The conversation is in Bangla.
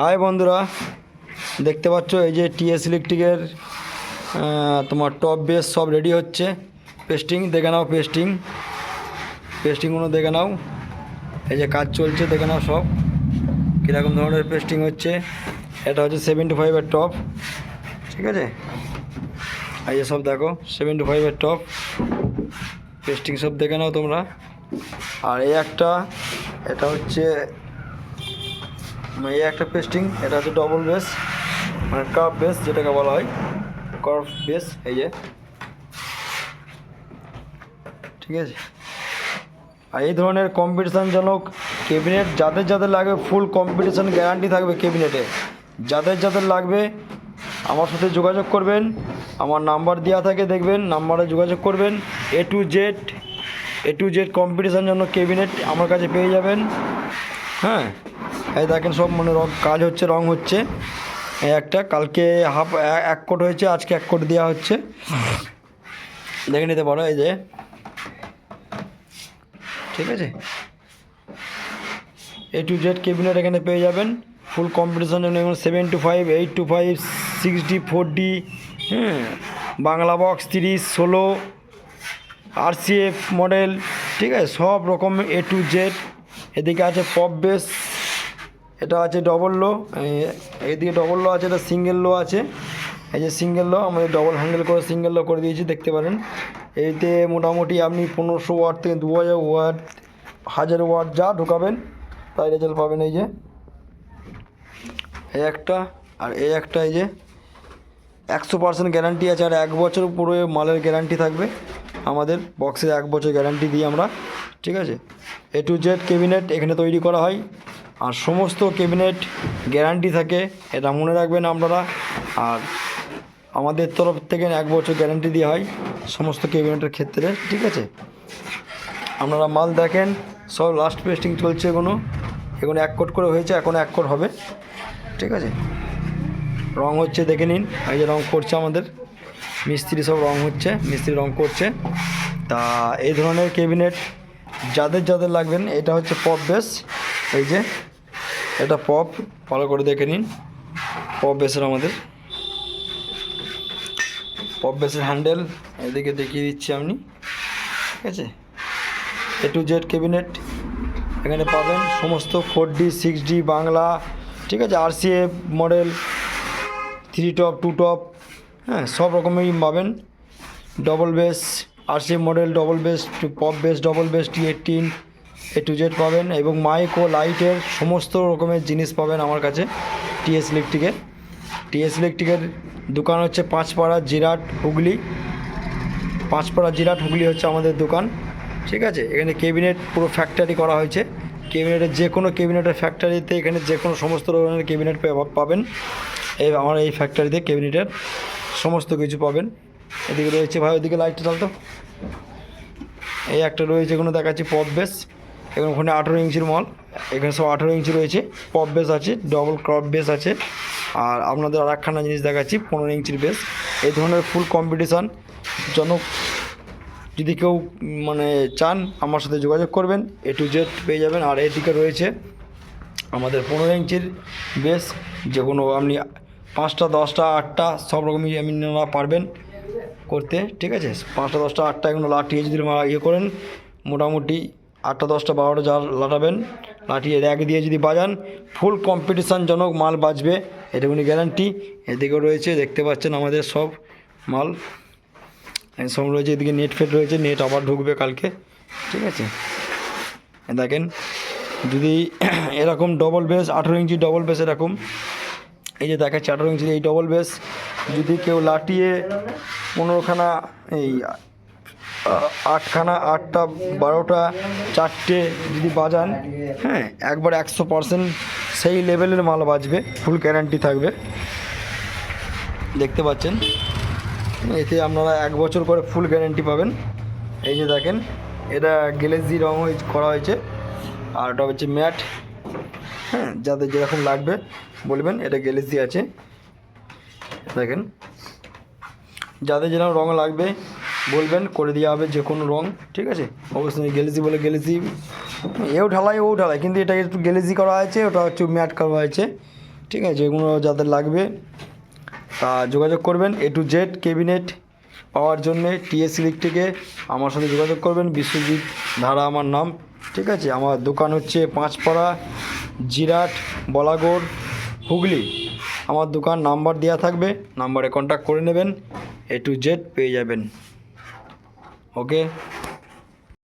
হাই বন্ধুরা, দেখতে পাচ্ছ এই যে টিএস ইলেকট্রিকের তোমার টপ বেস সব রেডি হচ্ছে। পেস্টিং দেখে নাও পেস্টিং পেস্টিংগুলো দেখে নাও। এই যে কাজ চলছে, দেখে নাও সব। কীরকম ধরনের পেস্টিং হচ্ছে। এটা হচ্ছে সেভেন্টি ফাইভের টপ ঠিক আছে? এই যে সব দেখো সেভেন্টি ফাইভের টপ পেস্টিং সব দেখে নাও তোমরা। আর এই একটা, এটা হচ্ছে এই একটা পেস্টিং এটা হচ্ছে ডবল বেস মানে কার্ভ বেস যেটাকে বলা হয় কার্ভ বেস এই যে। ঠিক আছে? আর এই ধরনের কম্পিটিশানজনক ক্যাবিনেট যাদের যাদের লাগবে ফুল কম্পিটিশান গ্যারান্টি থাকবে ক্যাবিনেটে যাদের যাদের লাগবে, আমার সাথে যোগাযোগ করবেন, আমার নাম্বার দেওয়া থাকে, দেখবেন নাম্বারে যোগাযোগ করবেন। A to Z A to Z competition জন্য ক্যাবিনেট আমার কাছে পেয়ে যাবেন। হ্যাঁ? এই দেখেন সব মানে রং, কাজ হচ্ছে, রং হচ্ছে। এই একটা, কালকে হাফ এক কোট হয়েছে, আজকে এক কোট দেওয়া হচ্ছে। দেখে নিতে পারো, এই যে। ঠিক আছে? এ টু জেড ক্যাবিনেট এখানে পেয়ে যাবেন। ফুল কম্পিটিশন যেমন seven two five eight two five six D four D হ্যাঁ বাংলা বক্স তিরিশ, ষোলো আরসিএফ মডেল ঠিক আছে? সব রকম এ টু জেড এদিকে আছে পপ বেস এটা আছে ডবল লো এদিকে ডবল লো আছে, এটা সিঙ্গেল লো আছে। এই যে সিঙ্গেল লো আমাদের ডবল হ্যান্ডেল করে সিঙ্গেল লো করে দিয়েছি, দেখতে পারেন। এইতে মোটামুটি আপনি পনেরোশো ওয়াট থেকে দু হাজার ওয়াট হাজার ওয়াট যা ঢোকাবেন, তাই রেজাল্ট পাবেন এই যে। এই একটা, আর এই একটা এই যে, একশো পার্সেন্ট গ্যারান্টি আছে, আর এক বছর পুরো মালের গ্যারান্টি থাকবে আমাদের বক্সের এক বছর গ্যারান্টি দিই আমরা, ঠিক আছে? এ টু জেড ক্যাবিনেট এখানে তৈরি করা হয়। আর সমস্ত ক্যাবিনেট গ্যারান্টি থাকে, এটা মনে রাখবেন আপনারা। আর আমাদের তরফ থেকে এক বছর গ্যারান্টি দেওয়া হয় সমস্ত ক্যাবিনেটের ক্ষেত্রে, ঠিক আছে? আপনারা মাল দেখেন, সব লাস্ট পেস্টিং চলছে এগুলো এগুলো এক কোট করে হয়েছে, এখন এক কোট হবে, ঠিক আছে? রং হচ্ছে দেখে নিন, এই যে রং করছে আমাদের। মিস্ত্রি সব রং হচ্ছে, মিস্ত্রি রং করছে। তা এই ধরনের ক্যাবিনেট যাদের যাদের লাগবেন, এটা হচ্ছে পপ বেস, এই যে এটা পপ ভালো করে দেখে নিন। পপ বেসের আমাদের। পপ বেসের হ্যান্ডেল এদিকে দেখিয়ে দিচ্ছি আপনি ঠিক আছে? এ টু জেড ক্যাবিনেট এখানে পাবেন সমস্ত four D six D Bangla, ঠিক আছে? RCF model three top two top হ্যাঁ সব রকমেরই পাবেন। Double base RCF model double base pop base double base T eighteen A to Z পাবেন এবং মাইক ও লাইটের সমস্ত রকমের জিনিস পাবেন আমার কাছে টিএস ইলেকট্রিকের টিএস ইলেকট্রিকের দোকান হচ্ছে পাঁচপাড়া জিরাট হুগলি। পাঁচপাড়া জিরাট হুগলি হচ্ছে আমাদের দোকান। ঠিক আছে? এখানে ক্যাবিনেট পুরো ফ্যাক্টরি করা হয়েছে। ক্যাবিনেটের যে কোনো ক্যাবিনেটের ফ্যাক্টরিতে এখানে যে কোনো সমস্ত ধরনের ক্যাবিনেট পাবেন। এই আমার এই ফ্যাক্টরিতে ক্যাবিনেটের সমস্ত কিছু পাবেন। এদিকে রয়েছে ভাই, ওদিকে লাইটটা চালতো এই একটা রয়েছে, এখানে দেখাচ্ছি পপ বেস এখানে ওখানে আঠেরো ইঞ্চির মল, এখানে সব আঠেরো ইঞ্চি রয়েছে, পপ বেস আছে ডবল ক্রপ বেস আছে, আর আপনাদের আর একখানা জিনিস দেখাচ্ছি, পনেরো ইঞ্চির বেস। এই ধরনের ফুল কম্পিটিশান জনক, যদি কেউ মানে চান, আমার সাথে যোগাযোগ করবেন এ টু জেড পেয়ে যাবেন, আর এদিকে রয়েছে আমাদের পনেরো ইঞ্চির বেস, যে কোনো আপনি পাঁচটা, দশটা, আটটা, সব রকমই আপনি পারবেন করতে, ঠিক আছে? পাঁচটা, দশটা, আটটা এগুলো লাঠিয়ে যদি ইয়ে করেন, মোটামুটি আটটা, দশটা, বারোটা যা লাটাবেন, লাঠিয়ে র্যাক দিয়ে যদি বাজান ফুল কম্পিটিশানজনক মাল বাজবে এটুকুনি গ্যারান্টি এদিকে রয়েছে, দেখতে পাচ্ছেন আমাদের সব মাল। সব রয়েছে, এদিকে নেট ফেট রয়েছে নেট আবার ঢুকবে কালকে, ঠিক আছে? দেখেন, যদি এরকম ডবল বেস আঠেরো ইঞ্চি ডবল বেস এরকম, এই যে দেখাচ্ছে আঠেরো ইঞ্চি এই ডবল বেস যদি কেউ লাটিয়ে পনেরোখানা এই আটখানা, আটটা, বারোটা, চারটে যদি বাজান হ্যাঁ একবার একশো পার্সেন্ট সেই লেভেলের মাল বাজবে ফুল গ্যারান্টি থাকবে। দেখতে পাচ্ছেন? এতে আপনারা এক বছর করে ফুল গ্যারেন্টি পাবেন। এই যে দেখেন, এটা গ্লেজি রং করা হয়েছে। আর ওটা হচ্ছে ম্যাট। হ্যাঁ যাদের যেরকম লাগবে, বলবেন এটা গ্লেজি আছে। দেখেন, যাদের যেরকম রং লাগবে বলবেন, করে দেওয়া হবে যে কোনো রং, ঠিক আছে? অবশ্যই গ্যালেজি বলে গ্যালেজি এও ঢালাই, ও ঢালাই, কিন্তু এটা একটু গ্যালেজি করা হয়েছে, ওটা হচ্ছে ম্যাট করা হয়েছে, ঠিক আছে? এগুলো যাদের লাগবে, তা যোগাযোগ করবেন এ টু জেড ক্যাবিনেট পাওয়ার জন্যে টিএস ইলেকট্রিকে আমার সাথে যোগাযোগ করবেন, বিশ্বজিৎ ধারা আমার নাম, ঠিক আছে? আমার দোকান হচ্ছে পাঁচপাড়া, জিরাট বলাগড় হুগলি। আমার দোকান নাম্বার দেওয়া থাকবে, নাম্বারে কন্ট্যাক্ট করে নেবেন এ টু জেড পেয়ে যাবেন। ഓക്കെ